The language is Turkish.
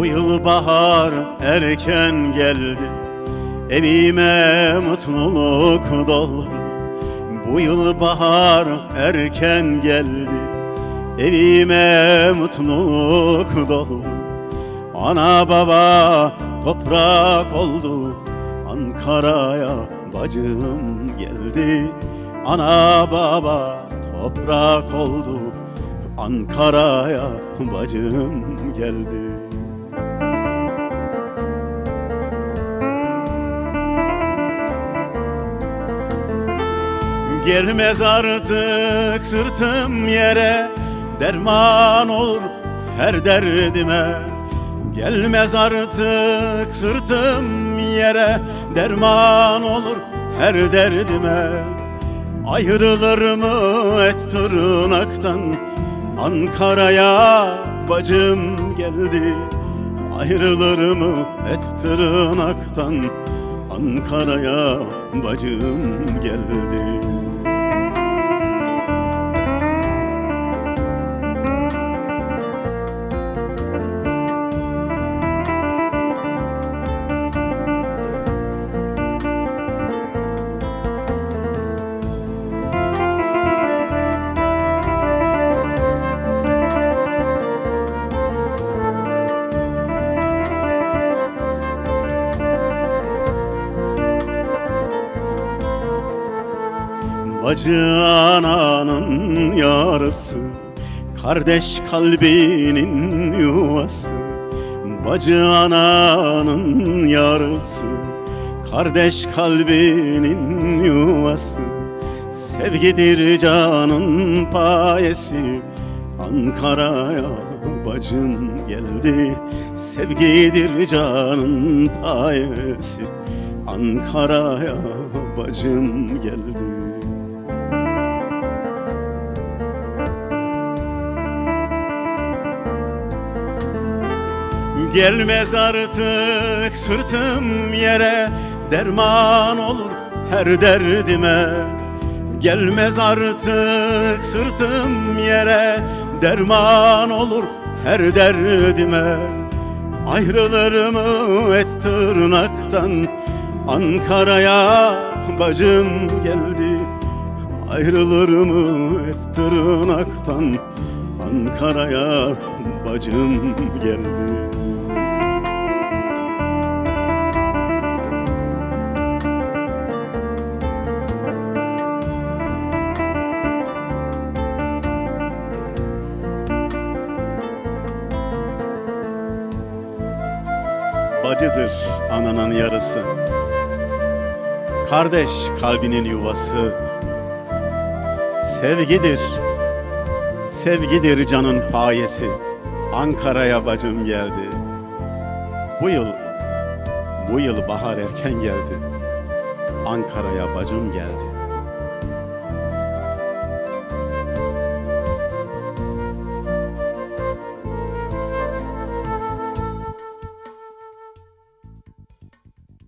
Bu yıl bahar erken geldi. Evime mutluluk doldu. Bu yıl bahar erken geldi. Evime mutluluk doldu. Ana baba toprak oldu. Ankara'ya bacım geldi. Ana baba toprak oldu. Ankara'ya bacım geldi Gelmez artık sırtım yere Derman olur her derdime. Gelmez artık sırtım yere Derman olur her derdime. Ayrılır mı et tırnaktan? Ankara'ya bacım geldi. Ayrılır mı et tırnaktan? Ankara'ya bacım geldi Bacı ananın yarısı Kardeş kalbinin yuvası. Bacı ananın yarısı Kardeş kalbinin yuvası. Sevgidir canın payesi Ankara'ya bacın geldi. Sevgidir canın payesi Ankara'ya bacım geldi Gelmez artık sırtım yere Derman olur her derdime. Gelmez artık sırtım yere Derman olur her derdime. Ayrılır mı et tırnaktan Ankara'ya bacım geldi. Ayrılır mı et tırnaktan Ankara'ya bacım geldi Bacıdır ananın yarısı. Kardeş kalbinin yuvası Sevgidir Sevgidir canın payesi. Ankara'ya bacım geldi. Bu yıl Bu yıl bahar erken geldi. Ankara'ya bacım geldi